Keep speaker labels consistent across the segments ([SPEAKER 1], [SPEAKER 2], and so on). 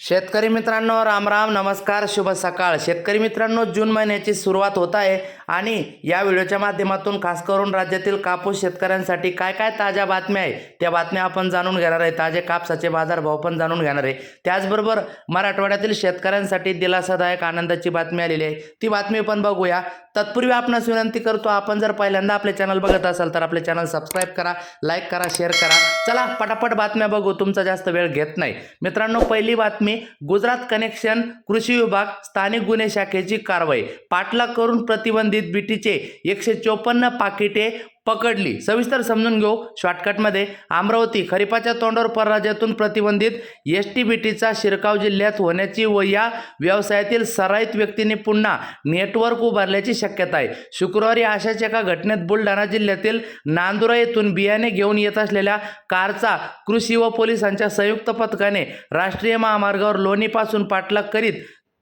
[SPEAKER 1] शेतकरी मित्रांनो राम राम नमस्कार शुभ सकाळ. शेतकरी मित्रांनो जून महिन्याची सुरुवात होत आहे आणि या व्हिडिओच्या माध्यमातून खास करून राज्यातील कापूस शेतकऱ्यांसाठी काय काय ताज्या बातम्या आहे त्या बातम्या आपण जाणून घेणार आहे. ताजे कापसाचे बाजारभाव पण जाणून घेणार आहे. त्याचबरोबर मराठवाड्यातील शेतकऱ्यांसाठी दिलासादायक आनंदाची बातमी आलेली आहे. ती बातमी पण बघूया. तत्पूर्वी आपणास विनंती करतो आपण जर पहिल्यांदा आपले चॅनल बघत असाल तर आपले चॅनल सबस्क्राईब करा लाईक करा शेअर करा. चला पटापट बातम्या बघू. तुमचा जास्त वेळ घेत नाही. मित्रांनो पहिली बातमी गुजरात कनेक्शन कृषी विभाग स्थानिक गुन्हे शाखेची कारवाई पाठलाग करून प्रतिबंधित बीटीचे एकशे चोपन्न पाकिटे पकडली. सविस्तर समजून घेऊ. शॉर्टकटमध्ये अमरावती खरीपाच्या तोंडावर परराज्यातून प्रतिबंधित एस टी बी टीचा शिरकाव जिल्ह्यात होण्याची व या व्यवसायातील सराईत व्यक्तीने पुन्हा नेटवर्क उभारल्याची शक्यता आहे. शुक्रवारी अशाच एका घटनेत बुलढाणा जिल्ह्यातील नांदुरा येथून बियाणे घेऊन येत असलेल्या कारचा कृषी व पोलिसांच्या संयुक्त पथकाने राष्ट्रीय महामार्गावर लोणीपासून पाठलाग करीत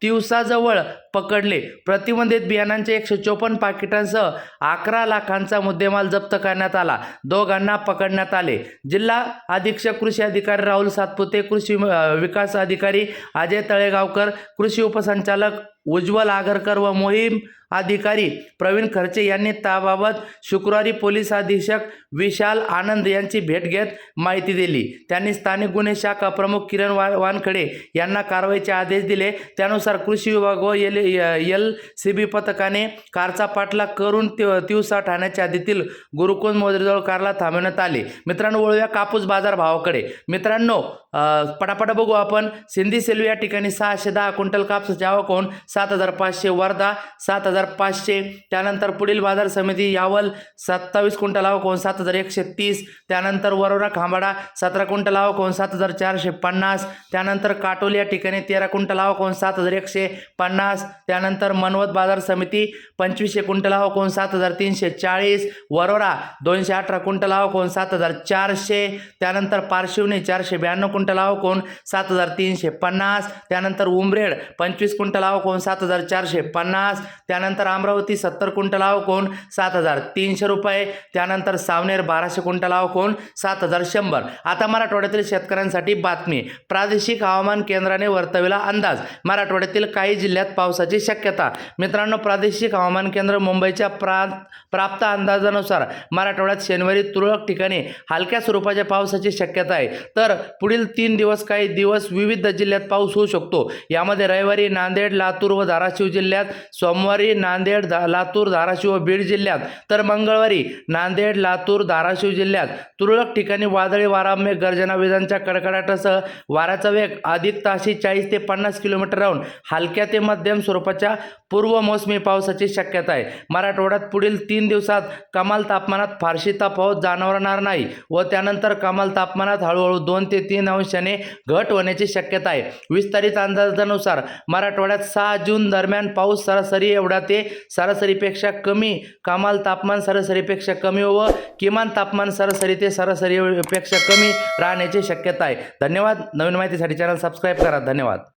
[SPEAKER 1] दिवसाजवळ पकडले. प्रतिबंधित बियाणांच्या एकशे चोपन्न पाकिटांसह अकरा लाखांचा मुद्देमाल जप्त करण्यात आला. दोघांना पकडण्यात आले. जिल्हा अधीक्षक कृषी अधिकारी राहुल सातपुते कृषी विकास अधिकारी अजय तळेगावकर कृषी उपसंचालक उज्ज्वल आगरकर व मोहीम अधिकारी प्रवीण खर्चे यांनी त्याबाबत शुक्रवारी पोलीस अधीक्षक विशाल आनंद यांची भेट घेत माहिती दिली. त्यांनी स्थानिक गुन्हे शाखा प्रमुख किरण वा वानखडे यांना कारवाईचे आदेश दिले. त्यानुसार कृषी विभाग व एल एल सी बी पथकाने कारचा पाठलाग करून तिव तिवसा ठाण्याच्या हद्दीतील गुरुकुंज मोदरीजवळ कारला थांबवण्यात आले. मित्रांनो वळूया कापूस बाजार भावाकडे. मित्रांनो पटापटा पटापट बघू आपण सिंधी सेलू या ठिकाणी सहाशे दहा क्विंटल कापसाची आवक होऊन सात हजार पाचशे वर्धा सात हजार पाचशे. त्यानंतर पुढील बाजार समिती यावल सत्तावीस क्विंटल आवक सात हजार एकशे तीस. त्यानंतर वरोरा खांबाडा सतरा क्विंटल आवक सात हजार चारशे पन्नास. त्यानंतर काटोली या ठिकाणी तेरा क्विंटल आवक सात हजार एकशे पन्नास. त्यानंतर मनवत बाजार समिती पंचवीसशे क्विंटल आवक सात हजार तीनशे चाळीस. वरोरा दोनशे अठरा क्विंटल आवक सात हजार चारशे. त्यानंतर पारशिवनी चारशे ब्याण्णव क्विंटल आवक सात हजार तीनशे पन्नास. त्यानंतर उमरेड पंचवीस क्विंटल आवक सात हजार चारशे पन्नास त्यानंतर अमरावती सत्तर क्विंटल कोण? सात हजार तीनशे रुपये त्यानंतर सावनेर बाराशे क्विंटल कोण? सात हजार शंभर. आता मराठवाड्यातील शेतकऱ्यांसाठी बातमी. प्रादेशिक हवामान केंद्राने वर्तविला अंदाज. मराठवाड्यातील काही जिल्ह्यात पावसाची शक्यता. मित्रांनो प्रादेशिक हवामान केंद्र मुंबईच्या प्रा प्राप्त अंदाजानुसार मराठवाड्यात शनिवारी तुरळक ठिकाणी हलक्या स्वरूपाच्या पावसाची शक्यता आहे. तर पुढील तीन दिवस काही दिवस विविध जिल्ह्यात पाऊस होऊ शकतो. यामध्ये रविवारी नांदेड लातूर व धाराशिव जिल्ह्यात सोमवारी नांदेड धा लातूर धाराशिव व बीड जिल्ह्यात तर मंगळवारी नांदेड लातूर धाराशिव जिल्ह्यात तुरळक ठिकाणी वादळी वाराम्य गर्जना विजांच्या कडकडाटासह वाऱ्याचा वेग अधिक ताशी चाळीस ते पन्नास किलोमीटर राहून हलक्या ते मध्यम स्वरूपाच्या पूर्व मोसमी पावसाची शक्यता आहे. मराठवाड्यात पुढील तीन दिवसात कमाल तापमानात फारशी तफावत जाणवणार नाही व त्यानंतर कमाल तापमानात हळूहळू दोन ते तीन अंशाने घट होण्याची शक्यता आहे. विस्तारित अंदाजानुसार मराठवाड्यात सहा जून दरम्यान पाऊस सरासरी एवढा ते सरासरीपेक्षा कमी कमाल तापमान सरासरीपेक्षा कमी व किमान तापमान सरासरी ते सरासरीपेक्षा कमी राहण्याची शक्यता आहे. धन्यवाद. नवीन माहितीसाठी चॅनल सबस्क्राईब करा. धन्यवाद.